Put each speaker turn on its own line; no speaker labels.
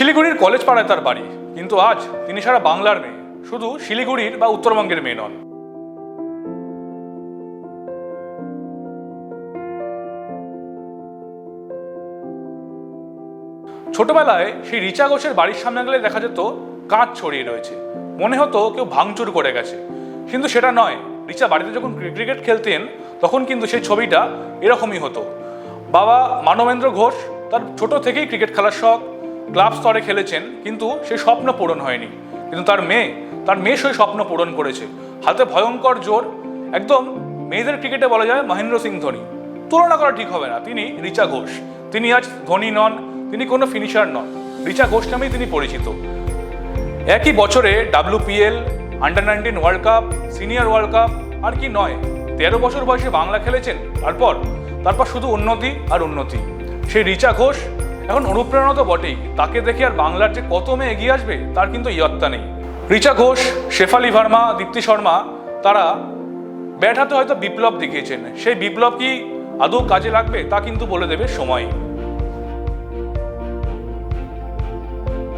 শিলিগুড়ির কলেজ পাড়ায় তার বাড়ি। কিন্তু আজ তিনি সারা বাংলার মেয়ে। শুধু শিলিগুড়ির বা উত্তরবঙ্গের মেয়ে নন। ছোটবেলায় সেই রিচা ঘোষের বাড়ির সামনে গেলে দেখা যেত কাঁচ ছড়িয়ে রয়েছে। মনে হতো কেউ ভাঙচুর করে গেছে। কিন্তু সেটা নয়। রিচা বাড়িতে যখন ক্রিকেট খেলতেন, তখন কিন্তু সেই ছবিটা এরকমই হতো। বাবা মানবেন্দ্র ঘোষ, তার ছোট থেকেই ক্রিকেট খেলার শখ। ক্লাব স্তরে খেলেছেন, কিন্তু সেই স্বপ্ন পূরণ হয়নি। কিন্তু তার মেয়ে তার মেয়ে সেই স্বপ্ন পূরণ করেছে। হাতে ভয়ঙ্কর জোর, একদম মেয়েদের ক্রিকেটে বলা যায় মহেন্দ্র সিং ধোনি। তুলনা করা ঠিক হবে না, তিনি রিচা ঘোষ। তিনি আজ ধোনি নন, তিনি কোনো ফিনিশার নন। রিচা ঘোষ নামেই তিনি পরিচিত। একই বছরে WPL under nineteen world cup, senior world cup, আর কি নয়, তেরো বছর বয়সে বাংলা খেলেছেন। তারপর তারপর শুধু উন্নতি আর উন্নতি। সেই রিচা ঘোষ এখন অনুপ্রেরণা তো বটেই। তাকে দেখে আর বাংলার যে কত মেয়ে এগিয়ে আসবে, তার কিন্তু ইয়ত্তা নেই। রিচা ঘোষ, শেফালি ভার্মা, দীপ্তি শর্মা, তারা ব্যাট হাতে হয়তো বিপ্লব দেখিয়েছেন। সেই বিপ্লব কি আদৌ কাজে লাগবে, তা কিন্তু বলে দেবে সময়।